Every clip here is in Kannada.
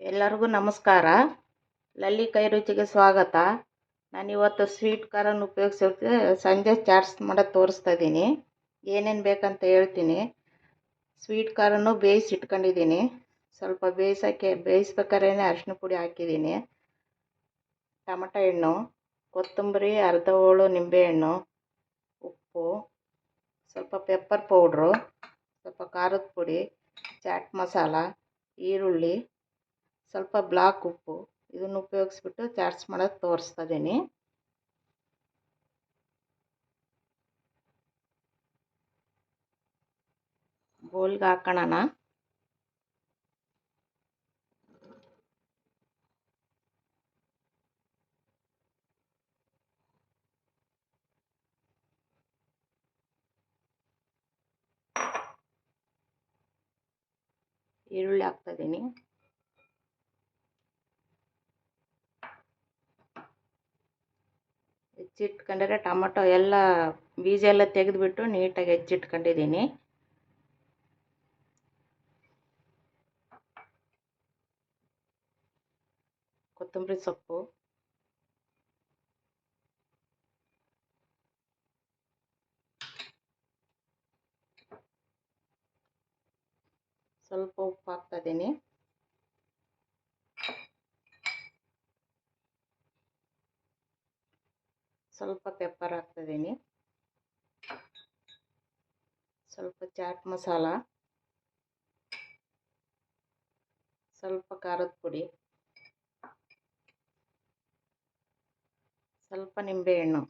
ಎಲ್ಲರಿಗೂ ನಮಸ್ಕಾರ. ಲಲ್ಲಿ ಕೈ ರುಚಿಗೆ ಸ್ವಾಗತ. ನಾನಿವತ್ತು ಸ್ವೀಟ್ ಖಾರನ ಉಪಯೋಗಿಸೋಕ್ಕೆ ಸಂಜೆ ಚಾಟ್ಸ್ ಮಾಡೋದು ತೋರಿಸ್ತಾ ಇದ್ದೀನಿ. ಏನೇನು ಬೇಕಂತ ಹೇಳ್ತೀನಿ. ಸ್ವೀಟ್ ಖಾರನೂ ಬೇಯಿಸಿ ಇಟ್ಕೊಂಡಿದ್ದೀನಿ. ಸ್ವಲ್ಪ ಬೇಯಿಸೋಕ್ಕೆ ಬೇಯಿಸ್ಬೇಕಾದ್ರೆ ಅರಿಶಿನ ಪುಡಿ ಹಾಕಿದ್ದೀನಿ. ಟೊಮಟೊ ಹಣ್ಣು ಕೊತ್ತಂಬರಿ, ಅರ್ಧ ಹೋಳು ನಿಂಬೆಹಣ್ಣು ಉಪ್ಪು, ಸ್ವಲ್ಪ ಪೆಪ್ಪರ್ ಪೌಡ್ರು ಸ್ವಲ್ಪ ಖಾರದ ಪುಡಿ ಚಾಟ್ ಮಸಾಲ ಈರುಳ್ಳಿ ಸ್ವಲ್ಪ ಬ್ಲಾಕ್ ಉಪ್ಪು ಇದನ್ನು ಉಪಯೋಗಿಸ್ಬಿಟ್ಟು ಚಾಟ್ಸ್ ಮಾಡೋದು ತೋರಿಸ್ತಾ ಇದ್ದೀನಿ ಬೋಲ್ಗೆ ಹಾಕೋಣ ಈರುಳ್ಳಿ ಹಾಕ್ತಾಯಿದ್ದೀನಿ ಹೆಚ್ಚಿಟ್ಕೊಂಡ್ರೆ ಟೊಮಟೊ ಎಲ್ಲ ಬೀಜ ಎಲ್ಲ ತೆಗೆದುಬಿಟ್ಟು ನೀಟಾಗಿ ಹೆಚ್ಚಿಟ್ಕೊಂಡಿದ್ದೀನಿ. ಕೊತ್ತಂಬರಿ ಸೊಪ್ಪು. ಸ್ವಲ್ಪ ಉಪ್ಪು ಹಾಕ್ತಾಯಿದ್ದೀನಿ ಸ್ವಲ್ಪ ಪೆಪ್ಪರ್ ಹಾಕ್ತಿದ್ದೀನಿ. ಸ್ವಲ್ಪ ಚಾಟ್ ಮಸಾಲ ಸ್ವಲ್ಪ ಖಾರದ ಪುಡಿ. ಸ್ವಲ್ಪ ನಿಂಬೆಹಣ್ಣು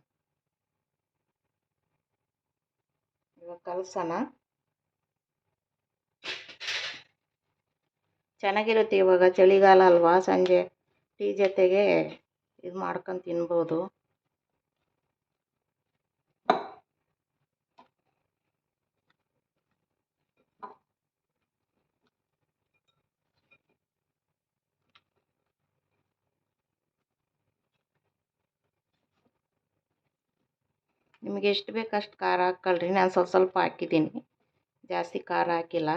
ಇವಾಗ ಕಲಸೋಣ. ಚೆನ್ನಾಗಿರುತ್ತೆ ಇವಾಗ ಚಳಿಗಾಲ ಅಲ್ವಾ? ಸಂಜೆ ಟೀ ಜೊತೆಗೆ ಇದು ಮಾಡ್ಕೊಂಡು ತಿನ್ಬೋದು. ನಿಮಗೆ ಎಷ್ಟು ಬೇಕು ಅಷ್ಟು ಖಾರ ಹಾಕ್ಕೊಳ್ರಿ ನಾನು ಸ್ವಲ್ಪ ಸ್ವಲ್ಪ ಹಾಕಿದ್ದೀನಿ. ಜಾಸ್ತಿ ಖಾರ ಹಾಕಿಲ್ಲ.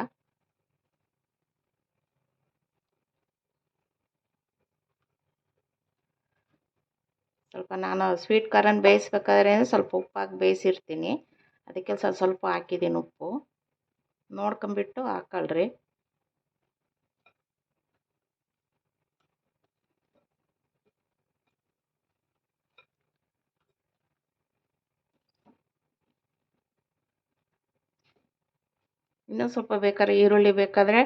ಸ್ವಲ್ಪ ನಾನು ಸ್ವೀಟ್ ಖಾರನ ಬೇಯಿಸ್ಬೇಕಾದ್ರೆ ಸ್ವಲ್ಪ ಉಪ್ಪು ಹಾಕಿ ಬೇಯಿಸಿರ್ತೀನಿ. ಅದಕ್ಕೆ ಸ್ವಲ್ಪ ಸ್ವಲ್ಪ ಹಾಕಿದ್ದೀನಿ ಉಪ್ಪು. ನೋಡ್ಕೊಂಬಿಟ್ಟು ಹಾಕ್ಕೊಳ್ರಿ ಇನ್ನೂ ಸ್ವಲ್ಪ ಬೇಕಾದ್ರೆ ಈರುಳ್ಳಿ ಬೇಕಾದರೆ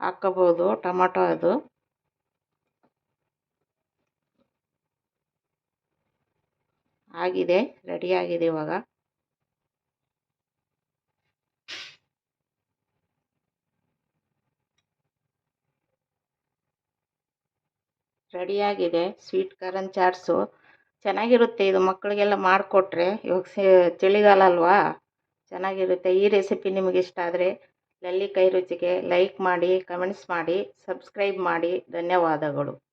ಹಾಕ್ಕೋಬೋದು ಟೊಮಟೊ ಅದು. ಆಗಿದೆ ರೆಡಿಯಾಗಿದೆ ಇವಾಗ. ರೆಡಿಯಾಗಿದೆ ಸ್ವೀಟ್ ಕಾರನ್ ಚಾಟ್ಸು. ಚೆನ್ನಾಗಿರುತ್ತೆ ಇದು ಮಕ್ಕಳಿಗೆಲ್ಲ ಮಾಡಿಕೊಟ್ರೆ, ಇವಾಗ ಚಳಿಗಾಲ ಅಲ್ವಾ? ಚೆನ್ನಾಗಿರುತ್ತೆ. ಈ ರೆಸಿಪಿ ನಿಮಗೆ ಇಷ್ಟ ಆದರೆ ಕೈ ರುಚಿಗೆ ಲೈಕ್ ಮಾಡಿ, ಕಮೆಂಟ್ಸ್ ಮಾಡಿ, ಸಬ್ಸ್ಕ್ರೈಬ್ ಮಾಡಿ. ಧನ್ಯವಾದಗಳು.